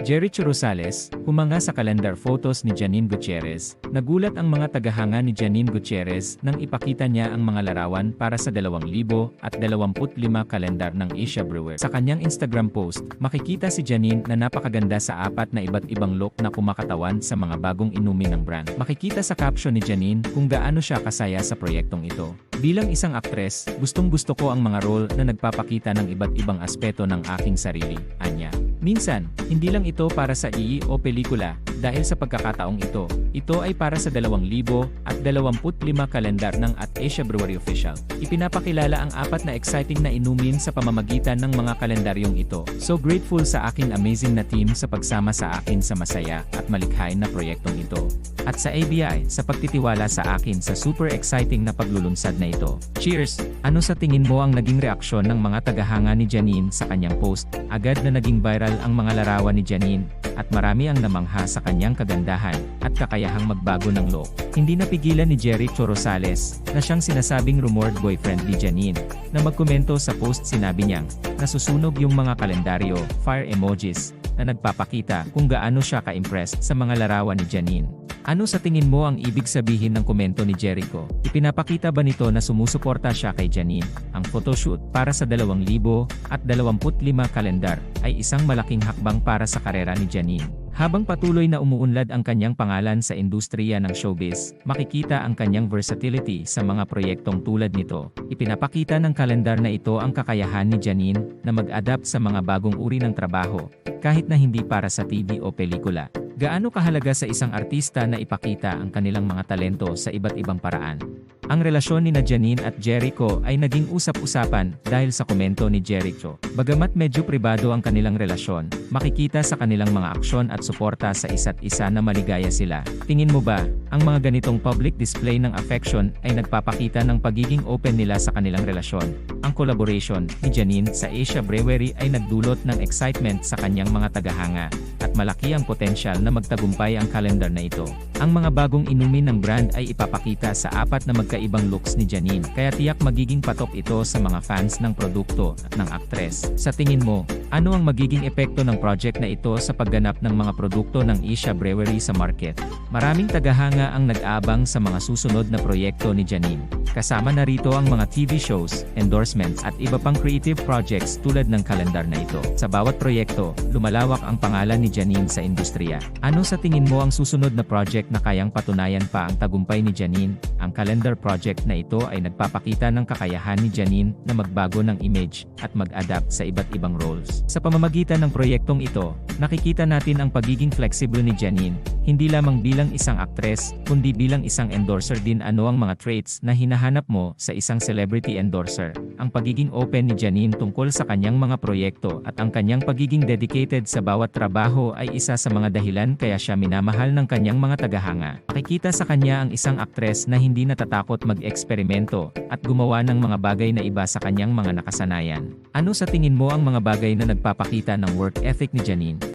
Jericho Rosales, humanga sa kalendar photos ni Janine Gutierrez. Nagulat ang mga tagahanga ni Janine Gutierrez nang ipakita niya ang mga larawan para sa 2025 kalendar ng Asia Brewer. Sa kanyang Instagram post, makikita si Janine na napakaganda sa apat na iba't ibang look na kumakatawan sa mga bagong inumin ng brand. Makikita sa caption ni Janine kung gaano siya kasaya sa proyektong ito. Bilang isang aktres, gustong gusto ko ang mga role na nagpapakita ng iba't ibang aspeto ng aking sarili, anya. Minsan, hindi lang ito para sa ii o pelikula, dahil sa pagkakataong ito, ito ay para sa 2025 kalendar ng at Asia Brewery Official. Ipinapakilala ang apat na exciting na inumin sa pamamagitan ng mga kalendaryong ito. So grateful sa aking amazing na team sa pagsama sa akin sa masaya at malikhain na proyektong ito. At sa ABI, sa pagtitiwala sa akin sa super exciting na paglulunsad na ito. Cheers! Ano sa tingin mo ang naging reaksyon ng mga tagahanga ni Janine sa kanyang post? Agad na naging viral ang mga larawan ni Janine, at marami ang namangha sa kanyang kagandahan at kakayahang magbago ng look. Hindi napigilan ni Jerry Rosales, na siyang sinasabing rumored boyfriend ni Janine, na magkomento sa post sinabi niyang, nasusunog yung mga kalendaryo, fire emojis, na nagpapakita kung gaano siya ka-impressed sa mga larawan ni Janine. Ano sa tingin mo ang ibig sabihin ng komento ni Jericho? Ipinapakita ba nito na sumusuporta siya kay Janine? Ang photoshoot para sa 2025 kalendar ay isang malaking hakbang para sa karera ni Janine. Habang patuloy na umuunlad ang kanyang pangalan sa industriya ng showbiz, makikita ang kanyang versatility sa mga proyektong tulad nito. Ipinapakita ng kalendar na ito ang kakayahan ni Janine na mag-adapt sa mga bagong uri ng trabaho, kahit na hindi para sa TV o pelikula. Gaano kahalaga sa isang artista na ipakita ang kanilang mga talento sa iba't ibang paraan? Ang relasyon ni na Janine at Jericho ay naging usap-usapan dahil sa komento ni Jericho. Bagamat medyo pribado ang kanilang relasyon, makikita sa kanilang mga aksyon at suporta sa isa't isa na maligaya sila. Tingin mo ba, ang mga ganitong public display ng affection ay nagpapakita ng pagiging open nila sa kanilang relasyon? Ang collaboration ni Janine sa Asia Brewery ay nagdulot ng excitement sa kanyang mga tagahanga malaki ang potensyal na magtagumpay ang calendar na ito. Ang mga bagong inumin ng brand ay ipapakita sa apat na magkaibang looks ni Janine, kaya tiyak magiging patok ito sa mga fans ng produkto ng aktres. Sa tingin mo, ano ang magiging epekto ng project na ito sa pagganap ng mga produkto ng Asia Brewery sa market? Maraming tagahanga ang nag-aabang sa mga susunod na proyekto ni Janine. Kasama na rito ang mga TV shows, endorsements at iba pang creative projects tulad ng kalendar na ito. Sa bawat proyekto, lumalawak ang pangalan ni Janine sa industriya. Ano sa tingin mo ang susunod na project na kayang patunayan pa ang tagumpay ni Janine? Ang calendar project na ito ay nagpapakita ng kakayahan ni Janine na magbago ng image at mag-adapt sa iba't ibang roles. Sa pamamagitan ng proyektong ito, nakikita natin ang pagiging flexible ni Janine, hindi lamang bilang isang aktres, kundi bilang isang endorser din ano ang mga traits na hinahanap mo sa isang celebrity endorser. Ang pagiging open ni Janine tungkol sa kanyang mga proyekto at ang kanyang pagiging dedicated sa bawat trabaho ay isa sa mga dahilan kaya siya minamahal ng kanyang mga tagahanga. Makikita sa kanya ang isang aktres na hindi natatakot mag-eksperimento at gumawa ng mga bagay na iba sa kanyang mga nakasanayan. Ano sa tingin mo ang mga bagay na nagpapakita ng work ethic ni Janine?